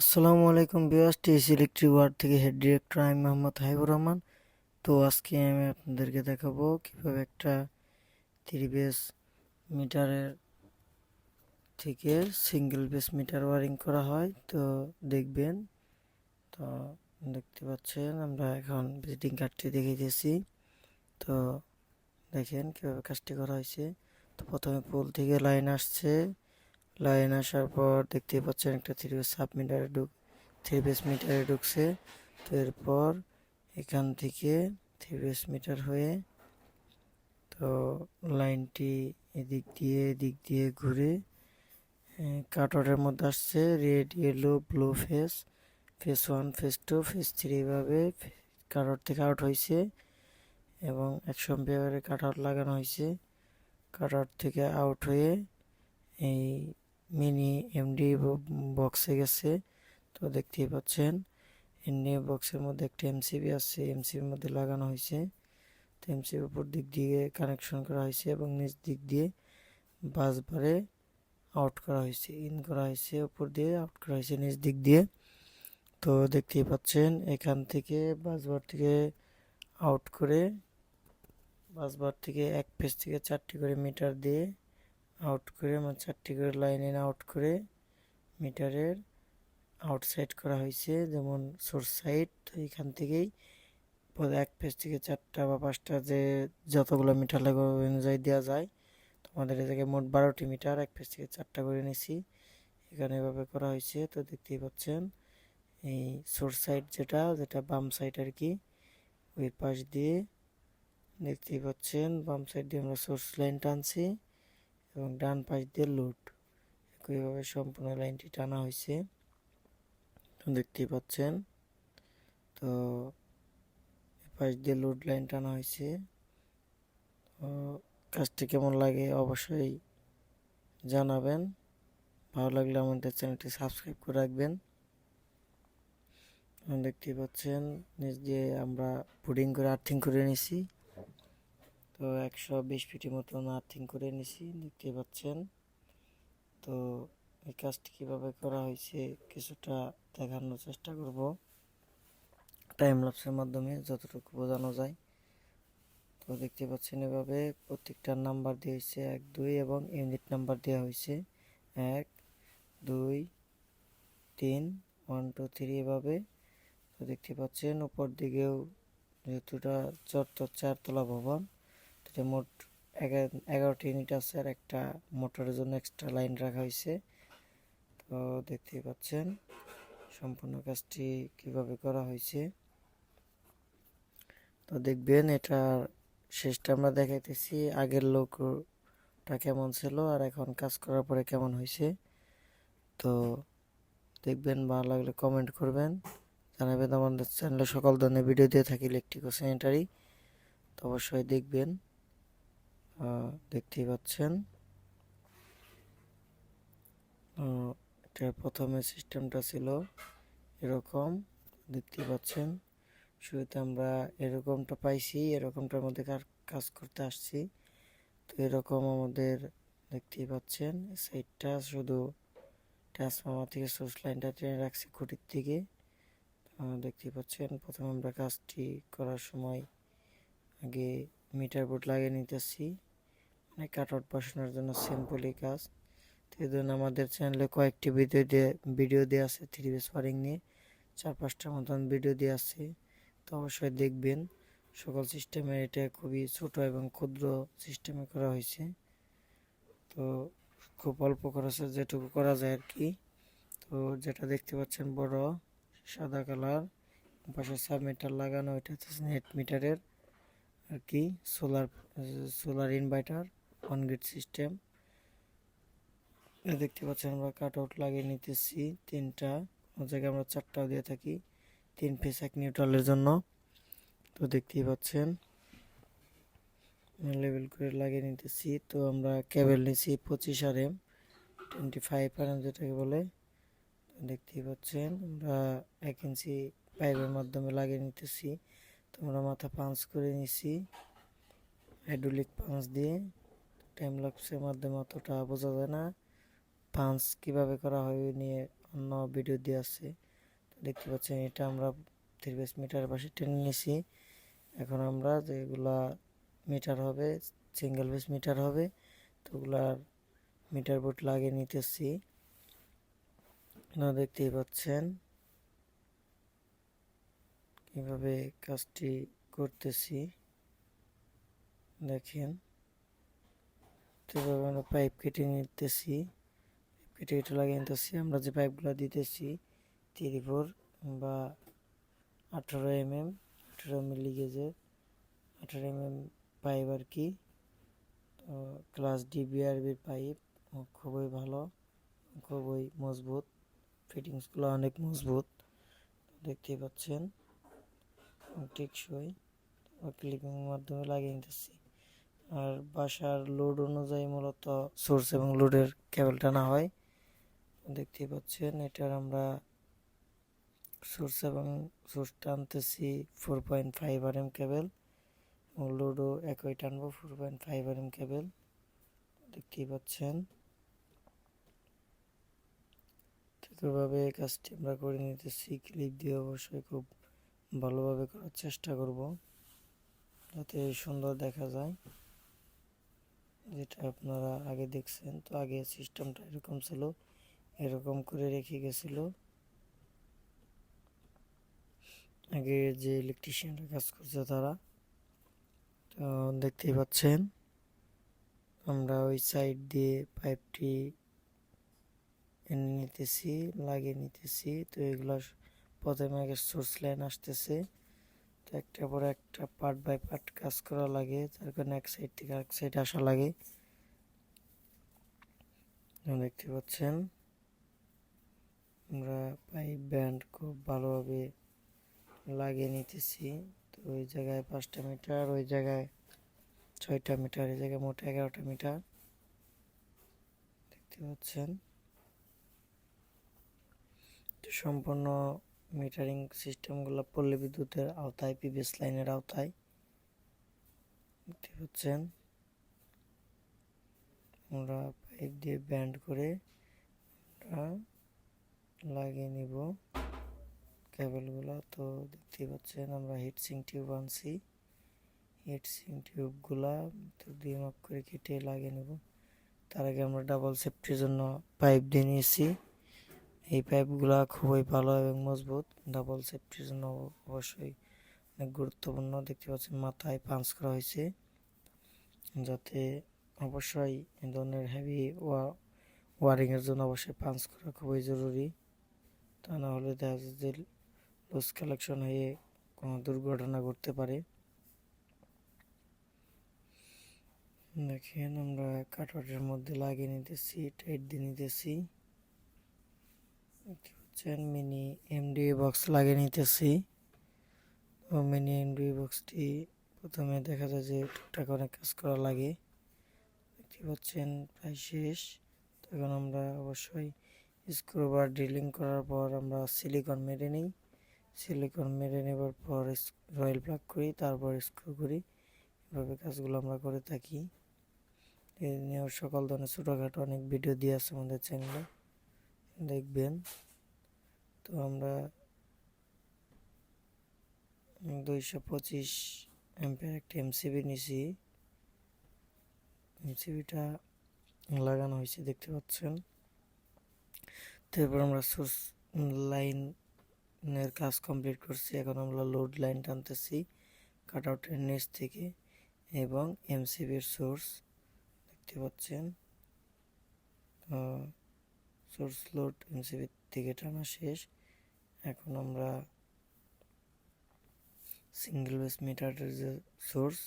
আসসালামু আলাইকুম বিয়াস টিএস ইলেকট্রিক ওয়ার্ড থেকে হেড ডিরেক্টর আমি মোহাম্মদ হাবিবুর রহমান। তো আজকে আমি আপনাদেরকে দেখাবো কীভাবে একটা থ্রি বেস মিটারের থেকে সিঙ্গেল বেস মিটার ওয়ারিং করা হয়। তো দেখবেন, তো দেখতে পাচ্ছেন, আমরা এখন ভিজিটিং কার্ডটি দেখিয়ে দিয়েছি। তো দেখেন কীভাবে কাজটি করা হয়েছে। তো প্রথমে পোল থেকে লাইন আসছে। লাইন আসার পর দেখতে পাচ্ছেন একটা থ্রি সাব মিটারে ঢুক থ্রি বেস মিটারে ঢুকছে। তো এরপর এখান থেকে থ্রি বেস মিটার হয়ে তো লাইনটি এদিক দিয়ে এদিক দিয়ে ঘুরে কাটরের মধ্যে আসছে red yellow blue phase phase one phase two phase three এভাবে কাটর থেকে আউট হয়েছে এবং একশো পেয়ারে কাট আউট লাগানো হয়েছে। কাট আউট থেকে আউট হয়ে এই মিনি এমডি বক্সে গেছে, তো দেখতেই পাচ্ছেন। এমডি বক্সের মধ্যে একটা এমসিবি আছে, এমসিবির মধ্যে লাগানো হয়েছে। তো এমসিবির উপর দিক দিয়ে কানেকশন করা হয়েছে এবং নিচ দিক দিয়ে বাস বারে আউট করা হয়েছে ইন করা হয়েছে, উপর দিয়ে আউট করা হয়েছে, নিচ দিক দিয়ে। তো দেখতেই পাচ্ছেন, এখান থেকে বাসবার থেকে আউট করে বাসবার থেকে এক পেজ থেকে চারটি করে মিটার দিয়ে আউট করে মানে চারটি করে লাইন ইন আউট করে মিটারের আউটসাইড করা হয়েছে। যেমন সোর্স সাইড তো এখান থেকেই এক পেজ থেকে চারটা বা পাঁচটা যে যতগুলো মিটার লাগবে অনুযায়ী দেওয়া যায়। তো আমাদের এ জায়গায় মোট বারোটি মিটার এক পেজ থেকে চারটা করে নিয়েছি। এখানে এভাবে করা হয়েছে, তো দেখতেই পাচ্ছেন। এই সোর্স সাইড যেটা যেটা বাম সাইড আর কি, ওই পাশ দিয়ে দেখতেই পাচ্ছেন। বাম সাইড দিয়ে আমরা সোর্স লাইন টানছি। এবং ডান পাশ দিয়ে লোড একইভাবে সম্পূর্ণ লাইনটি টানা হয়েছে। দেখতেই পাচ্ছেন। তো পাশ দিয়ে লোড লাইন টানা হয়েছে। তো কাজটি কেমন লাগে অবশ্যই জানাবেন। ভালো লাগলে আমাদের চ্যানেলটি সাবস্ক্রাইব করে রাখবেন। দেখতেই পাচ্ছেন নিজ দিয়ে আমরা পুডিং করে আর্থিং করে নিছি। তো একশো বিশ ফিটের মতন আর্থিং করে নিছি দেখতে পাচ্ছেন। তো এই কাজটি কীভাবে করা হয়েছে কিছুটা দেখানোর চেষ্টা করব। টাইম ল্যাপসের মাধ্যমে যতটুকু বোঝানো যায়। তো দেখতে পাচ্ছেন এভাবে প্রত্যেকটার নাম্বার দেওয়া হয়েছে এক, দুই এবং ইউনিট নাম্বার দেওয়া হয়েছে এক, দুই, তিন ওয়ান টু থ্রি এভাবে। তো দেখতে পাচ্ছেন উপর দিকেও যেহেতুটা চত্বর চারতলা ভবন এটা মোট এগারোটি ইউনিট আছে আর একটা মোটরের জন্য এক্সট্রা লাইন রাখা হয়েছে তো দেখতেই পাচ্ছেন সম্পূর্ণ কাজটি কীভাবে করা হয়েছে তো দেখবেন এটা শেষটা আমরা দেখাইতেছি, আগের লোকটা কেমন ছিল আর এখন কাজ করার পরে কেমন হয়েছে তো দেখবেন ভালো লাগলে কমেন্ট করবেন, জানাবেন আমাদের চ্যানেলে সকল ধরনের ভিডিও দিয়ে থাকি ইলেকট্রিক ও স্যানিটারি তো অবশ্যই দেখবেন। দেখতেই পাচ্ছেন। এটার প্রথমে সিস্টেমটা ছিল এরকম, দেখতেই পাচ্ছেন। শুরুতে আমরা এরকমটা পাইছি, এরকমটার মধ্যে কাজ করতে আসছি। তো এরকম আমাদের দেখতেই পাচ্ছেন সাইডটা শুধু ট্রান্সফর্মার থেকে সোর্স লাইনটা টেনে রাখছি খুঁটির থেকে দেখতেই পাচ্ছেন, প্রথমে আমরা কাজটি করার সময় আগে মিটার বোর্ড লাগিয়ে নিতেছি। মানে কাট আউট বসানোর জন্য সিম্পলি কাজ। তো এই জন্য আমাদের চ্যানেলে কয়েকটি ভিডিও দিয়ে ভিডিও দেওয়া আছে থ্রি বেস ওয়ারিং নিয়ে। চার পাঁচটার মতন ভিডিও দিয়ে আছে। তো অবশ্যই দেখবেন। সকল সিস্টেমে এটা খুবই ছোট এবং ক্ষুদ্র সিস্টেমে করা হয়েছে। তো খুব অল্প খরচে যেটুকু করা যায় আর কি। তো যেটা দেখতে পাচ্ছেন বড় সাদা কালার। পাশে সাব মিটার লাগানো, এটা হচ্ছে নেট মিটারের আর কি solar solar inverter on grid system. দেখতে পাচ্ছেন আমরা কাট আউট লাগিয়ে নিতেছি তিনটা। কোনো জায়গায় আমরা চারটাও দিয়ে থাকি তিন ফেস এক নিউট্রালের জন্য। তো দেখতেই পাচ্ছেন লেভেল করে লাগিয়ে নিতেছি। তো আমরা কেবল নিছি পঁচিশ R M twenty five R M যেটাকে বলে। দেখতেই পাচ্ছেন, আমরা এক ইঞ্চি পাইপের মাধ্যমে লাগিয়ে নিতেছি। তোমরা মাথা পাঞ্চ করে নিছি, হাইড্রোলিক পাঞ্চ দিয়ে। টাইম লাপসের মাধ্যমে অতটা বোঝা যায় না। পাঞ্চ কীভাবে করা হয় নিয়ে অন্য ভিডিও দিয়ে আছে দেখতে পাচ্ছেন এটা আমরা থ্রি বেস মিটার পাশে টেনে নিয়েছি। এখন আমরা যেগুলা মিটার হবে সিঙ্গেল বেস মিটার হবে, তো ওগুলার মিটার বোর্ড লাগিয়ে নিতেছি। আপনারা দেখতেই পাচ্ছেন কীভাবে কাজটি করতেছি। দেখেন। তো এভাবে আমরা পাইপ কেটে নিতেছি। কেটে কেটে লাগিয়ে নিতেছি। আমরা যে পাইপগুলো দিতেছি থ্রি ফোর বা আঠারো এম এম আঠারো মিলি গেজের আঠারো এম এম পাইপ আর কি। তো ক্লাস ডি বিআরবির পাইপ খুবই ভালো, খুবই মজবুত। ফিটিংসগুলো অনেক মজবুত, দেখতেই পাচ্ছেন। টেকসই ক্লিপিং মাধ্যমে লাগিয়ে নিতেছি। আর বাসার লোড অনুযায়ী মূলত সোর্স এবং লোডের কেবল টানা হয়। দেখতেই পাচ্ছেন, এটার আমরা সোর্স এবং source টানতেছি four point five R M cable এবং লোডও একই টানবো four point five R M cable দেখতেই পাচ্ছেন। ঠিকভাবে কাজটি আমরা করে নিতেছি ক্লিপ দিয়ে অবশ্যই খুব ভালোভাবে করার চেষ্টা করব, যাতে সুন্দর দেখা যায়। যেটা আপনারা আগে দেখছেন, তো আগে সিস্টেমটা এরকম ছিল, এরকম করে রেখে গেছিল। আগে যে ইলেকট্রিশিয়ানরা কাজ করছে তারা, তো দেখতেই পাচ্ছেন, আমরা ওই সাইড দিয়ে পাইপটি এনে নিতেছি, লাগিয়ে নিতেছি, তো এগুলো প্রথমে আগে সোর্স লাইন আসতেছে। তো একটা পর একটা পার্ট বাই পার্ট কাজ করা লাগে। তার কারণে এক সাইড থেকে আরেক সাইড আসা লাগে। দেখতে পাচ্ছেন। আমরা পাইপ ব্যান্ড খুব ভালোভাবে লাগিয়ে নিতেছি। তো ওই জায়গায় পাঁচটা মিটার ওই জায়গায় ছয়টা মিটার এই জায়গায় মোট এগারোটা মিটার দেখতে পাচ্ছেন। সম্পূর্ণ মিটারিং সিস্টেমগুলো পল্লী বিদ্যুতের আওতায় পিবিএস লাইনের আওতায়। দেখতে পাচ্ছেন? আমরা পাইপ দিয়ে ব্যান্ড করে আমরা লাগিয়ে নিব কেবলগুলো তো দেখতে পাচ্ছেন, আমরা হিটসিং টিউব আনছি। হিটসিং টিউবগুলা দিয়ে মাপ করে কেটে লাগিয়ে নেব। তার আগে আমরা ডাবল সেফটির জন্য পাইপ দিয়ে নিয়েছি। এই পাইপগুলা খুবই ভালো এবং মজবুত। ডাবল সেফটির জন্য অবশ্যই অনেক গুরুত্বপূর্ণ। দেখতে পাচ্ছেন মাথায় পাঞ্চ করা হয়েছে। যাতে অবশ্যই এ ধরনের হেভি ওয়ারিংয়ের জন্য অবশ্যই পাঞ্চ করা খুবই জরুরি। তা না হলে দেখা যাচ্ছে যে লুজ কালেকশন হয়ে কোনো দুর্ঘটনা ঘটতে পারে। দেখেন আমরা কাঠওয়াটের মধ্যে লাগিয়ে নিতেছি টাইট দিয়ে নিতেছি। দেখতে পাচ্ছেন মিনি এমডি বক্স লাগিয়ে নিতেছি। তো মিনি এমডি বক্সটি প্রথমে দেখা যায় যে টুকটাক অনেক কাজ করা লাগে। দেখতে পাচ্ছেন, প্রায় শেষ। তখন আমরা অবশ্যই স্ক্রু বার ড্রিলিং করার পর আমরা সিলিকন মেরে নিই। সিলিকন মেরে নেবার পর রয়েল প্লাগ করি, তারপর স্ক্রু করি। এভাবে কাজগুলো আমরা করে থাকি। সকল ধরনের ছোটোখাটো অনেক ভিডিও দিয়ে আছে আমাদের চ্যানেলে দেখবেন। তো আমরা দুইশো পঁচিশ অ্যাম্পের একটা এমসিবি নিছি। এমসিবিটা লাগানো হয়েছে, দেখতে পাচ্ছেন। তারপর আমরা সোর্স লাইনের কাজ কমপ্লিট করছি। এখন আমরা লোড লাইন টানতেছি কাট আউটের নিচ থেকে এবং এমসিবির সোর্স, দেখতে পাচ্ছেন। সোর্স লোড এমসিবির থেকে টানা শেষ। এখন আমরা সিঙ্গেল বেস মিটারের যে সোর্স,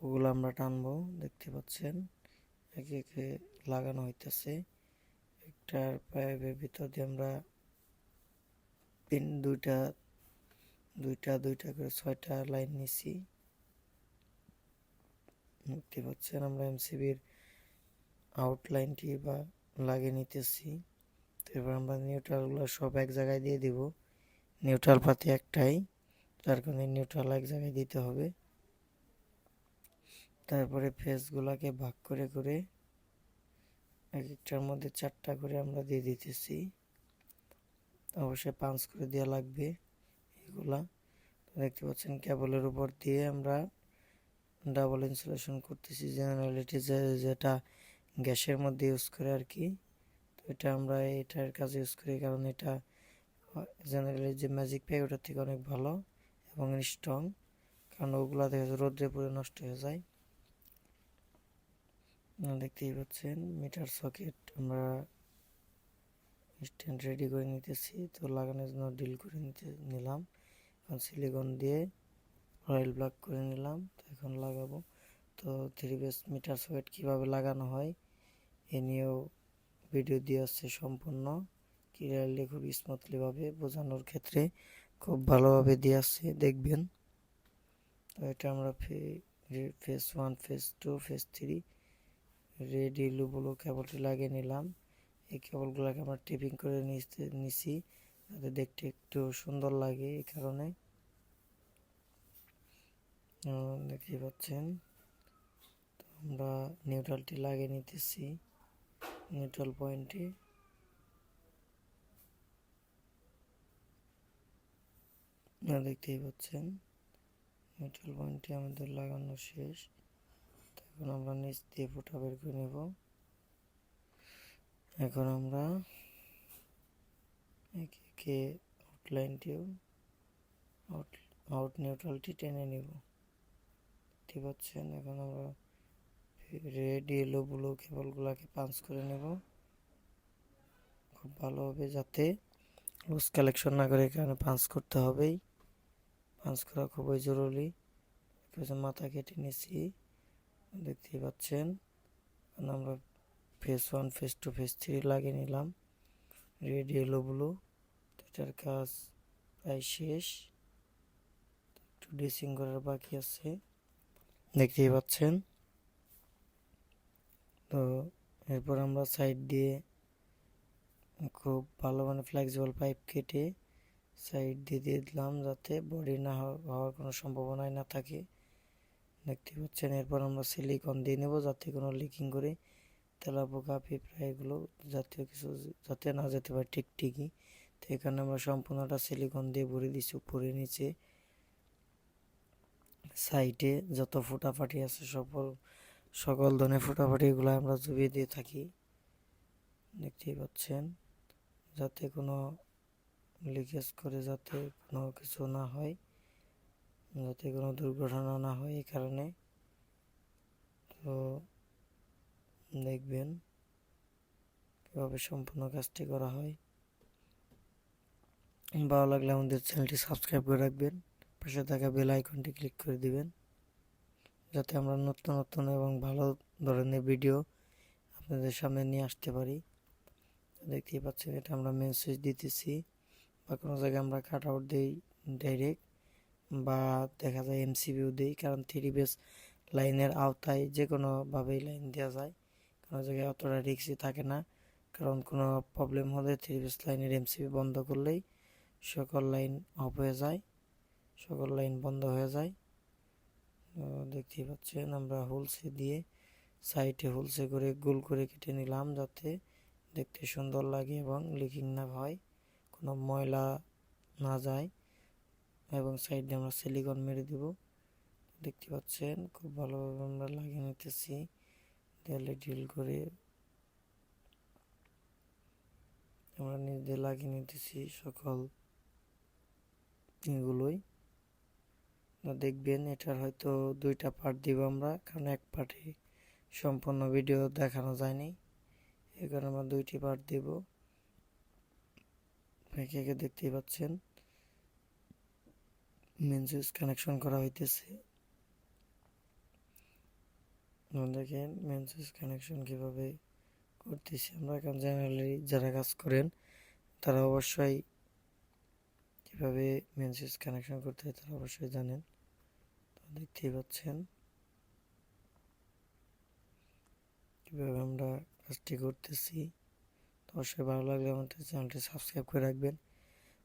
ওগুলো আমরা টানবো। দেখতে পাচ্ছেন, একে একে লাগানো হইতেছে। একটার পাইপের ভিতর দিয়ে আমরা তিন, দুইটা দুইটা দুইটা করে ছয়টা লাইন নিছি। দেখতে পাচ্ছেন, আমরা এমসিবির আউটলাইনটি বা লাগিয়ে নিতেছি। এবার আমরা নিউট্রালগুলো সব এক জায়গায় দিয়ে দিব। নিউট্রাল পাতি একটাই, যার কারণে নিউট্রাল এক জায়গায় দিতে হবে। তারপরে ফেসগুলোকে ভাগ করে করে এক একটার মধ্যে চারটা করে আমরা দিয়ে দিতেছি। অবশ্যই পাঞ্চ করে দেওয়া লাগবে এগুলা। তো দেখতে পাচ্ছেন কেবলের উপর দিয়ে আমরা ডাবল ইনসুলেশন করতেছি। জেনারেলিটি যেটা গ্যাসের মধ্যে ইউজ করে আর কি তো এটা আমরা এটার কাজে ইউজ করি কারণ এটা জেনারেলি যে ম্যাজিক প্যাক ওটার থেকে অনেক ভালো এবং স্ট্রং কারণ ওগুলা দেখা যায় রোদ্রে পুরো নষ্ট হয়ে যায়। দেখতেই পাচ্ছেন মিটার সকেট আমরা স্ট্যান্ড রেডি করে নিতেছি। তো লাগানোর জন্য ডিল করে নিতে, নিলাম। এখন সিলিকন দিয়ে রয়েল ব্লক করে নিলাম। তো এখন লাগাবো। তো থ্রি বেস মিটার সকেট কীভাবে লাগানো হয়? এ নিয়েও ভিডিও দিয়ে আসছে সম্পূর্ণ। ক্লিয়ারলি খুব স্মুথলিভাবে বোঝানোর ক্ষেত্রে খুব ভালোভাবে দিয়ে আসছে, দেখবেন। তো এটা আমরা phase one phase two phase three ready লুবলো কেবলটি লাগিয়ে নিলাম। এই কেবলগুলোকে আমরা টিপিং করে নিছি, যাতে দেখতে একটু সুন্দর লাগে এই কারণে। দেখতে পাচ্ছেন। তো আমরা নিউট্রালটি লাগিয়ে নিতেছি। নিউট্রাল পয়েন্টে দেখতেই পাচ্ছেন। নিউট্রাল পয়েন্টটি আমাদের লাগানো শেষ। এখন আমরা নিচ দিয়ে ফুটা বের করে নেব। এখন আমরা একে একে আউটলাইনটিও আউট আউট নিউট্রালটি টেনে নেব। দেখতে পাচ্ছেন, এখন আমরা রেড ইয়েলো ব্লু কেবলগুলোকে পাঞ্চ করে নেব। খুব ভালোভাবে যাতে লুজ কালেকশন না করে এখানে পাঞ্চ করতে হবেই। পাঞ্চ করা খুবই জরুরি। মাথা কেটে নিয়েছি। দেখতেই পাচ্ছেন। আমরা phase one phase two phase three লাগিয়ে নিলাম। রেড ইয়েলো ব্লু এটার কাজ প্রায় শেষ। একটু ড্রেসিং করার বাকি আছে। দেখতেই পাচ্ছেন। তো এরপর আমরা সাইড দিয়ে খুব ভালো মানে ফ্লেক্সিবল পাইপ কেটে সাইড দিয়ে দিয়ে দিলাম যাতে বডি না হওয়ার কোনো সম্ভাবনাই না থাকে। দেখতে পাচ্ছেন, এরপর আমরা সিলিকন দিয়ে নেব যাতে কোনো লিকিং করে তেলা পোকা পিঁপড়া এগুলো জাতীয় কিছু যাতে না যেতে পারে টিকটিকি তো এখানে আমরা সম্পূর্ণটা সিলিকন দিয়ে ভরে দিচ্ছি উপরে নিচে। সাইডে যত ফুটাফাটি আছে সকল সকল ধরনের ফুটাফাটিগুলো আমরা জুবিয়ে দিয়ে থাকি। দেখতেই পাচ্ছেন, যাতে কোনো লিকেজ করে, যাতে কোনো কিছু না হয়, যাতে কোনো দুর্ঘটনা না হয় এই কারণে। তো দেখবেন কীভাবে সম্পূর্ণ কাজটি করা হয়। ভালো লাগলে আমাদের চ্যানেলটি সাবস্ক্রাইব করে রাখবেন। পাশে থাকা বেল আইকনটি ক্লিক করে দিবেন। যাতে আমরা নতুন নতুন এবং ভালো ধরনের ভিডিও আপনাদের সামনে নিয়ে আসতে পারি। দেখতেই পাচ্ছেন, এটা আমরা মেসেজ দিতেছি বা কোনো জায়গায় আমরা কাট আউট দিই ডাইরেক্ট বা দেখা যায় এমসিবিও দিই, কারণ থ্রি বেস লাইনের আওতায় যে কোনোভাবেই লাইন দেওয়া যায়। কোনো জায়গায় অতটা রিক্সি থাকে না, কারণ কোনো প্রবলেম হলে থ্রি বেস লাইনের এমসিবি বন্ধ করলেই সকল লাইন অফ হয়ে যায়, সকল লাইন বন্ধ হয়ে যায়। দেখতেই পাচ্ছেন, আমরা হোলসে দিয়ে সাইডে হোলসে করে গোল করে কেটে নিলাম যাতে দেখতে সুন্দর লাগে এবং লিকিং না হয়, কোনো ময়লা না যায় এবং সাইডে আমরা সিলিকন মেরে দেব। দেখতে পাচ্ছেন, খুব ভালোভাবে আমরা লাগিয়ে নিতেছি। দেয়ালে ড্রিল করে আমরা নিজে লাগিয়ে নিতেছি সকল এগুলোই দেখবেন, এটার হয়তো দুইটা পার্ট দিব আমরা, কারণ এক পার্টে সম্পূর্ণ ভিডিও দেখানো যায়নি। এই কারণে আমরা দুইটি পার্ট দেব। একে একে দেখতেই পাচ্ছেন? মেন সুইচ কানেকশন করা হইতেছে। দেখেন মেন সুইচ কানেকশন কীভাবে করতেছি আমরা। এখন জেনারেলি যারা কাজ করেন, তারা অবশ্যই কীভাবে মেন সুইচ কানেকশন করতে হয় তারা অবশ্যই জানেন। দেখতেই পাচ্ছেন। কীভাবে আমরা কাজটি করতেছি। তো অবশ্যই ভালো লাগলে আমাদের চ্যানেলটি সাবস্ক্রাইব করে রাখবেন।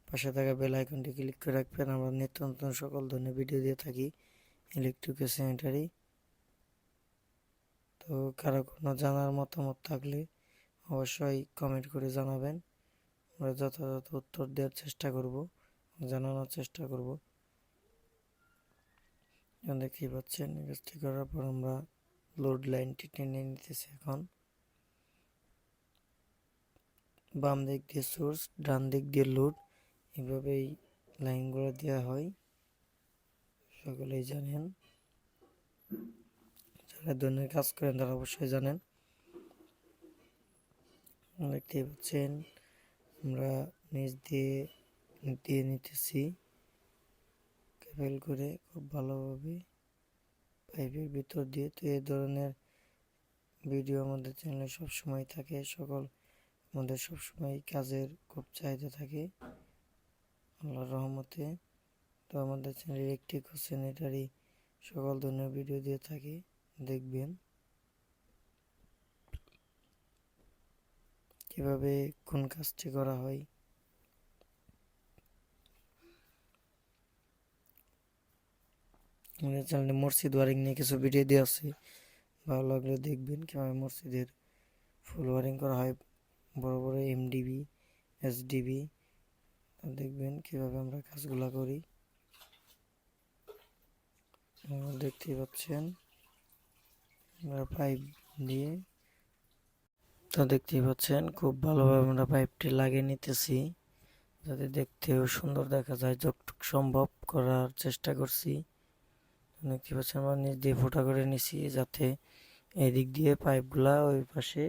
পাশে থাকা বেল আইকনটি ক্লিক করে রাখবেন। আমরা নিত্য নতুন সকল ধরনের ভিডিও দিয়ে থাকি ইলেকট্রিক স্যানিটারি তো কারও কোনো জানার মতামত থাকলে অবশ্যই কমেন্ট করে জানাবেন। আমরা যথাযথ উত্তর দেওয়ার চেষ্টা করব, জানানোর চেষ্টা করব। যেমন দেখতেই পাচ্ছেন কাজটি করার পর আমরা লোড লাইনটি টেনে নিতেছি এখন। বাম দিক দিয়ে সোর্স ডান দিক দিয়ে লোড এভাবেই লাইনগুলো দেওয়া হয়। সকলেই জানেন। যারা ধরনের কাজ করেন তারা অবশ্যই জানেন। দেখতেই পাচ্ছেন, আমরা নিচ দিয়ে দিয়ে নিতেছি। কেবল করে খুব ভালোভাবে পাইপের ভিতর দিয়ে। তো এই ধরনের ভিডিও আমাদের চ্যানেলে সবসময় থাকে, সকল আমাদের সবসময় কাজের খুব চাহিদা থাকে আল্লাহর রহমতে। তো আমাদের চ্যানেলে একটি স্যানিটারি সকল ধরনের ভিডিও দিয়ে থাকি, দেখবেন। কীভাবে কোন কাজটি করা হয় আমাদের চ্যানেলে মসজিদ ওয়ারিং নিয়ে কিছু ভিডিও দিয়ে আছে। ভালো লাগলে দেখবেন কীভাবে মসজিদের ফুল ওয়ারিং করা হয়। বড় বড় এমডিবি এসডিবি দেখবেন কীভাবে আমরা কাজগুলো করি। দেখতেই পাচ্ছেন, আমরা পাইপ দিয়ে, তা দেখতেই পাচ্ছেন, খুব ভালোভাবে আমরা পাইপটি লাগিয়ে নিতেছি। যাতে দেখতেও সুন্দর দেখা যায়, যতটুক সম্ভব করার চেষ্টা করছি। দেখতে পাচ্ছেন আমরা নিচ দিয়ে ফোটা করে নিছি যাতে এদিক দিয়ে পাইপগুলা ওই পাশে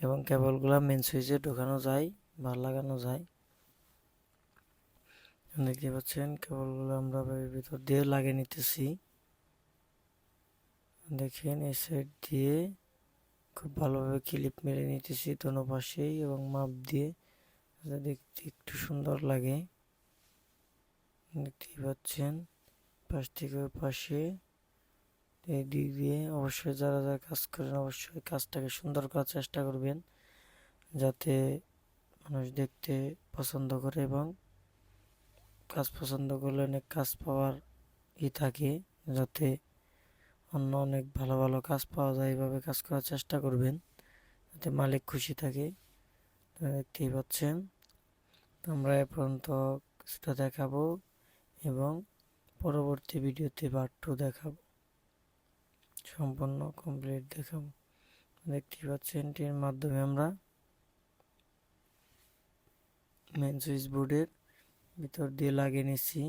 এবং কেবলগুলা মেন সুইচে ঢোকানো যায় বা লাগানো যায়। দেখতে পাচ্ছেন কেবলগুলো আমরা ভিতর দিয়ে লাগিয়ে নিতেছি। দেখেন, এই সাইড দিয়ে খুব ভালোভাবে ক্লিপ মেরে নিতেছি দোনো পাশেই এবং মাপ দিয়ে দেখতে একটু সুন্দর লাগে। দেখতেই পাচ্ছেন পাশ থেকে ওই পাশে এই দিক দিয়ে অবশ্যই যারা যারা কাজ করেন অবশ্যই কাজটাকে সুন্দর করার চেষ্টা করবেন। যাতে মানুষ দেখতে পছন্দ করে এবং কাজ পছন্দ করলে অনেক কাজ পাওয়ার ই থাকে। যাতে অন্য অনেক ভালো ভালো কাজ পাওয়া যায়, এইভাবে কাজ করার চেষ্টা করবেন। যাতে মালিক খুশি থাকে। দেখতেই পাচ্ছেন। আমরা এ পর্যন্ত কিছুটা দেখাবো এবং পরবর্তী ভিডিওতে পার্ট টু দেখাবো। সম্পূর্ণ কমপ্লিট দেখাবো। দেখতেই পাচ্ছেন, এটির মাধ্যমে আমরা মেন সুইচ বোর্ডের ভিতর দিয়ে লাগিয়ে নিচ্ছি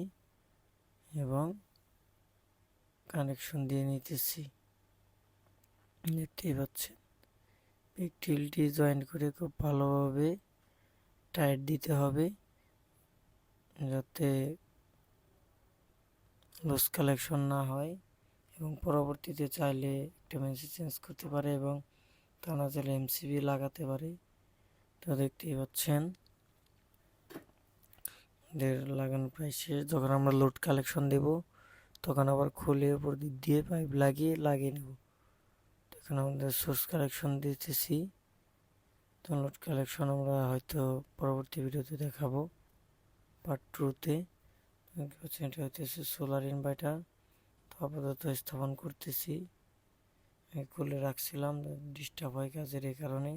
এবং কানেকশন দিয়ে নিতেছি। দেখতেই পাচ্ছেন পিকটিলটি জয়েন করে খুব ভালোভাবে টাইট দিতে হবে, যাতে লুজ কালেকশন না হয় এবং পরবর্তীতে চাইলে একটা মেসি চেঞ্জ করতে পারে এবং তা না চাইলে এমসিবি লাগাতে পারে। তো দেখতেই পাচ্ছেন। দের লাগানো প্রায় শেষ। যখন আমরা লোড কালেকশন দেব, তখন আবার খুলে উপর দিক দিয়ে পাইপ লাগিয়ে লাগিয়ে নেব। তখন আমাদের সোর্স কালেকশন দিতেছি। তো লোড কালেকশন আমরা হয়তো পরবর্তী ভিডিওতে দেখাবো পার্ট টুতে এটা হইতেছে সোলার ইনভার্টার তো আপাতত স্থাপন করতেছি। খুলে রাখছিলাম ডিস্টার্ব হয় কাজের এই কারণে।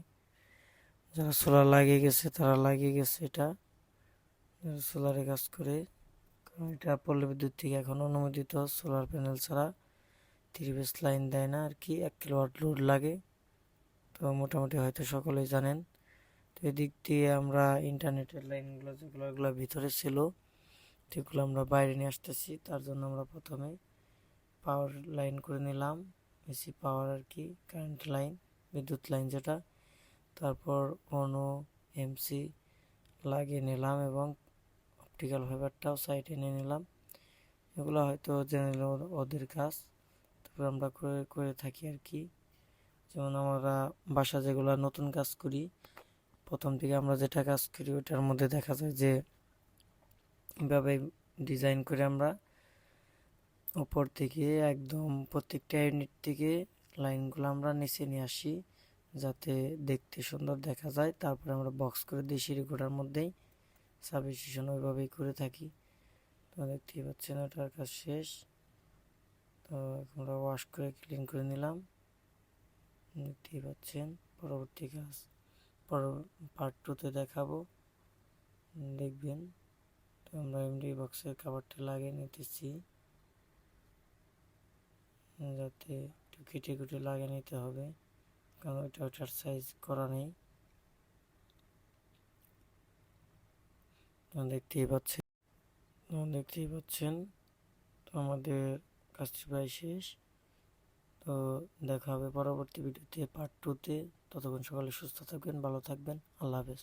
যারা সোলার লাগিয়ে গেছে, তারা লাগিয়ে গেছে এটা। সোলারে কাজ করে, কারণ এটা পল্লী বিদ্যুৎ থেকে এখন অনুমোদিত সোলার প্যানেল ছাড়া ত্রিবেশ লাইন দেয় না, আর কি এক কিলোওয়াট লোড লাগে। তো মোটামুটি হয়তো সকলেই জানেন। তো এদিক দিয়ে আমরা ইন্টারনেটের লাইনগুলো যেগুলো এগুলো ভিতরে ছিল যেগুলো আমরা বাইরে নিয়ে আসতেছি, তার জন্য আমরা প্রথমে পাওয়ার লাইন করে নিলাম এসি পাওয়ার আর কি কারেন্ট লাইন বিদ্যুৎ লাইন যেটা। তারপর অনু এমসি লাগিয়ে নিলাম এবং অপটিক্যাল ফাইবারটাও সাইডে নিয়ে নিলাম। এগুলো হয়তো জেনে ওদের কাজ। তারপর আমরা করে করে থাকি আর কি। যেমন আমরা বাসা যেগুলো নতুন কাজ করি, প্রথম থেকে আমরা যেটা কাজ করি ওটার মধ্যে দেখা যায় যে এভাবে ডিজাইন করে আমরা উপর থেকে একদম প্রত্যেকটা ইউনিট থেকে লাইনগুলো আমরা নিচে নিয়ে আসি, যাতে দেখতে সুন্দর দেখা যায়। তারপরে আমরা বক্স করে দিই সিঁড়িঘোড়ার মধ্যেই। সাবস্টেশন ওইভাবেই করে থাকি। তো দেখতেই পাচ্ছেন ওটার কাজ শেষ। তো আমরা ওয়াশ করে ক্লিন করে নিলাম। দেখতেই পাচ্ছেন পরবর্তী কাজ। পর পার্ট টুতে দেখাবো। দেখবেন। আমরা এমডি বক্সের কাভারটা লাগিয়ে নিতেছি। যাতে একটু কেটে কুটে লাগিয়ে নিতে হবে, কারণ ওইটা ওটার সাইজ করা নেই। দেখতেই পাচ্ছেন দেখতেই পাচ্ছেন, তো আমাদের কাজটি প্রায় শেষ। তো দেখা হবে পরবর্তী ভিডিওতে পার্ট টুতে ততক্ষণ সকালে সুস্থ থাকবেন, ভালো থাকবেন। আল্লাহ হাফেজ।